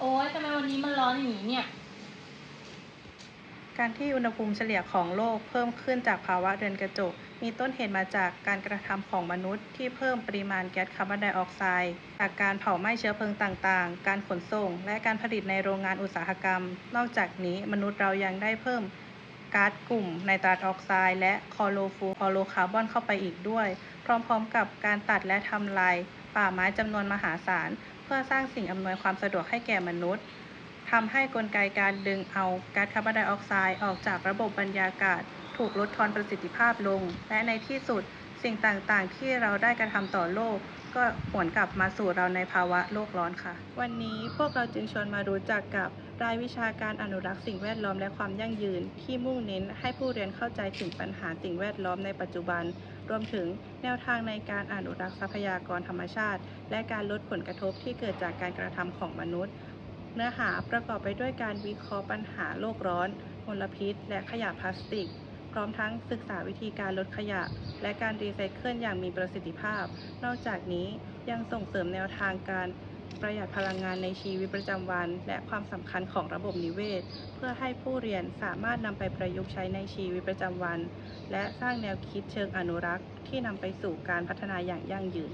โอ๊ยทำไมวันนี้มันร้อนอย่างนี้เนี่ย การที่อุณหภูมิเฉลี่ยของโลกเพิ่มขึ้นจากภาวะเรือนกระจก มีต้นเหตุมาจากการกระทำของมนุษย์ที่เพิ่มปริมาณแก๊สคาร์บอนไดออกไซด์จากการเผาไหม้เชื้อเพลิงต่างๆ การขนส่ง และการผลิตในโรงงานอุตสาหกรรม นอกจากนี้มนุษย์เรายังได้เพิ่มก๊าซกลุ่มไนตรัสออกไซด์และคอโรฟลูออโรคาร์บอนเข้าไปอีกด้วย พร้อมๆกับการตัดและทำลาย ป่าไม้จำนวนมหาศาล เพื่อสร้างสิ่งอำนวยความสะดวกให้แก่มนุษย์ทำให้กลไกการดึงเอาก๊าซคาร์บอนไดออกไซด์ออกจากระบบบรรยากาศ ถูกลดทอนประสิทธิภาพลง และในที่สุด สิ่งต่างๆ ที่เราได้กระทำต่อโลก ก็หวนกลับมาสู่เราในภาวะโลกร้อนค่ะ วันนี้พวกเราจึงชวนมารู้จักกับรายวิชาการอนุรักษ์สิ่งแวดล้อมและความยั่งยืน ที่มุ่งเน้นให้ผู้เรียนเข้าใจถึงปัญหาสิ่งแวดล้อมในปัจจุบัน รวมถึงแนวทางในการอนุรักษ์ทรัพยากรธรรมชาติ และการลดผลกระทบที่เกิดจากการกระทำของมนุษย์ เนื้อหาประกอบไปด้วยการวิเคราะห์ปัญหาโลกร้อนมลพิษ และขยะพลาสติก ร้อมทั้งศึกษาวิธีการลดขยะ และการรีไซเคิลอย่างมีประสิทธิภาพ นอกจากนี้ยังส่งเสริมแนวทางการประหยัดพลังงานในชีวิตประจำวัน และความสำคัญของระบบนิเวศ เพื่อให้ผู้เรียนสามารถนำไปประยุกต์ใช้ในชีวิตประจำวัน และสร้างแนวคิดเชิงอนุรักษ์ ที่นำไปสู่การพัฒนาอย่างยั่งยืน